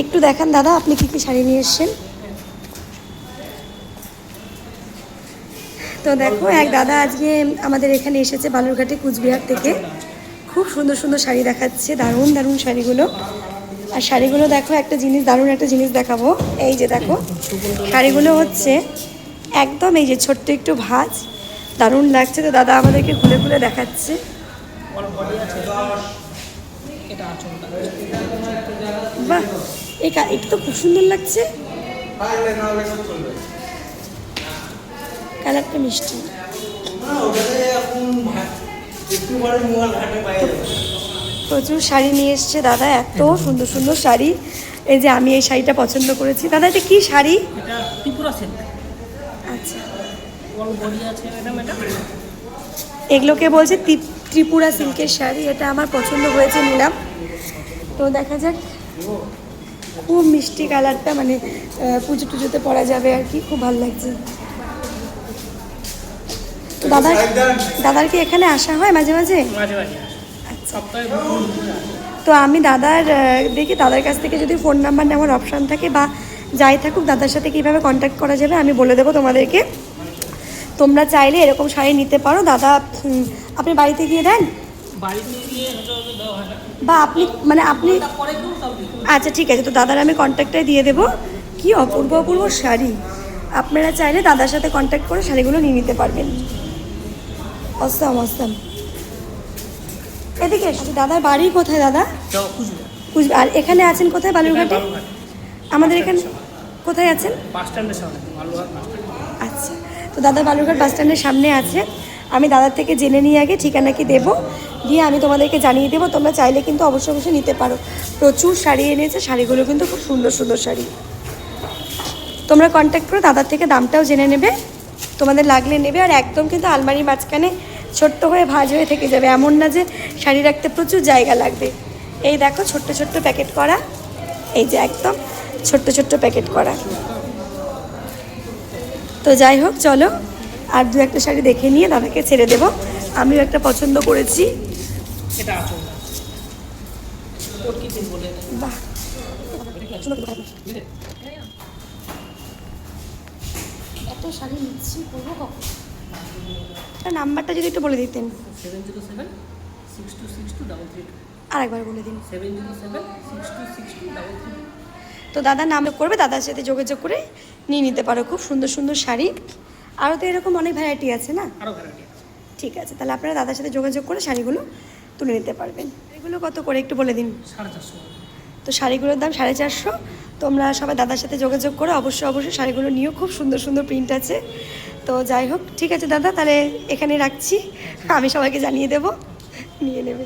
একটু দেখান দাদা, আপনি কি কি শাড়ি নিয়ে এসেছেন? তো দেখো, এক দাদা আজকে আমাদের এখানে এসেছে বালুরঘাটে কুচবিহার থেকে। খুব সুন্দর সুন্দর শাড়ি দেখাচ্ছে, দারুণ দারুণ শাড়িগুলো। আর শাড়িগুলো দেখো, একটা জিনিস, দারুণ একটা জিনিস দেখাবো। এই যে দেখো, শাড়িগুলো হচ্ছে একদম এই যে ছোট্ট একটু ভাঁজ, দারুণ লাগছে। তো দাদা আমাদেরকে খুলে খুলে দেখাচ্ছে। এটা আঁচলটা বাহ কা- এটা তো খুব সুন্দর লাগছে। কালারটা মিষ্টি। প্রচুর শাড়ি নিয়ে এসছে দাদা এত সুন্দর সুন্দর শাড়ি। এই যে আমি এই শাড়িটা পছন্দ করেছি। দাদা এটা কি শাড়ি? এটা ত্রিপুরা সিল্ক আচ্ছা। এটা। এগুলোকে বলছে ত্রিপুরা সিল্কের শাড়ি এটা আমার পছন্দ হয়েছে নিলাম। তো দেখা যাক খুব মিষ্টি কালারটা মানে পুজো টুজোতে পরা যাবে আর কি খুব ভালো লাগছে। দাদার দাদার কি এখানে আসা হয় মাঝে মাঝে। আচ্ছা। তো আমি দাদার দেখি দাদার কাছ থেকে যদি ফোন নাম্বার নেওয়ার অপশান থাকে বা যাই থাকুক দাদার সাথে কীভাবে কন্ট্যাক্ট করা যাবে আমি বলে দেবো তোমাদেরকে। তোমরা চাইলে এরকম শাড়ি নিতে পারো। দাদা আপনি বাড়িতে গিয়ে দেন। বা আপনি মানে আপনি আচ্ছা ঠিক আছে তো দাদার আমি কন্ট্যাক্টটাই দিয়ে দেবো। কি অপূর্ব অপূর্ব শাড়ি। আপনারা চাইলে দাদার সাথে কন্ট্যাক্ট করে শাড়িগুলো নিয়ে নিতে পারবেন। Awesome awesome. এদিকে দাদার বাড়ি কোথায় দাদা? আর এখানে আছেন কোথায় বালুরঘাটে? আমাদের এখানে কোথায় আছেন? আচ্ছা। তো দাদা বালুরঘাট বাস স্ট্যান্ডের সামনে আছে। আমি দাদার থেকে জেনে নিয়ে আগে ঠিকানা কি দেবো? দিয়ে আমি তোমাদেরকে জানিয়ে দেবো, তোমরা চাইলে কিন্তু অবশ্যই অবশ্যই নিতে পারো। প্রচুর শাড়ি এনেছে, শাড়িগুলো কিন্তু খুব সুন্দর সুন্দর শাড়ি। তোমরা কন্ট্যাক্ট করো, দাদার থেকে দামটাও জেনে নেবে। তোমাদের লাগলে নেবে আর একদম কিন্তু আলমারির মাঝখানে ছোট্ট হয়ে ভাজ হয়ে থেকে যাবে। এমন না যে শাড়ি রাখতে প্রচুর জায়গা লাগবে। এই দেখো ছোট্ট ছোট্ট প্যাকেট করা। এই যে একদম ছোট্ট ছোট্ট প্যাকেট করা। তো যাই হোক চলো। আর দু একটা শাড়ি দেখে নিয়ে দাদাকে ছেড়ে দেবো। আমিও একটা পছন্দ করেছি। বাহ। এত শাড়ি নিচ্ছি করব কখন? নাম্বারটা যদি একটু বলে দিতেন। Seven zero seven six two six two double three আরেকবার বলে দিন। Seven zero seven six two six two double three তো দাদা নাম করবে দাদার সাথে যোগাযোগ করে নিয়ে নিতে পারো। খুব সুন্দর সুন্দর শাড়ি। আরও তো এরকম অনেক ভ্যারাইটি আছে না? ঠিক আছে তাহলে আপনারা দাদার সাথে যোগাযোগ করে শাড়িগুলো তুলে নিতে পারবেন। এগুলো কত করে একটু বলে দিন? তো শাড়িগুলোর দাম সাড়ে চারশো। তোমরা সবাই দাদার সাথে যোগাযোগ করে অবশ্যই অবশ্যই শাড়িগুলো নিয়েও খুব সুন্দর সুন্দর প্রিন্ট আছে। তো যাই হোক ঠিক আছে দাদা তাহলে এখানে রাখছি। আমি সবাইকে জানিয়ে দেবো নিয়ে নেবে।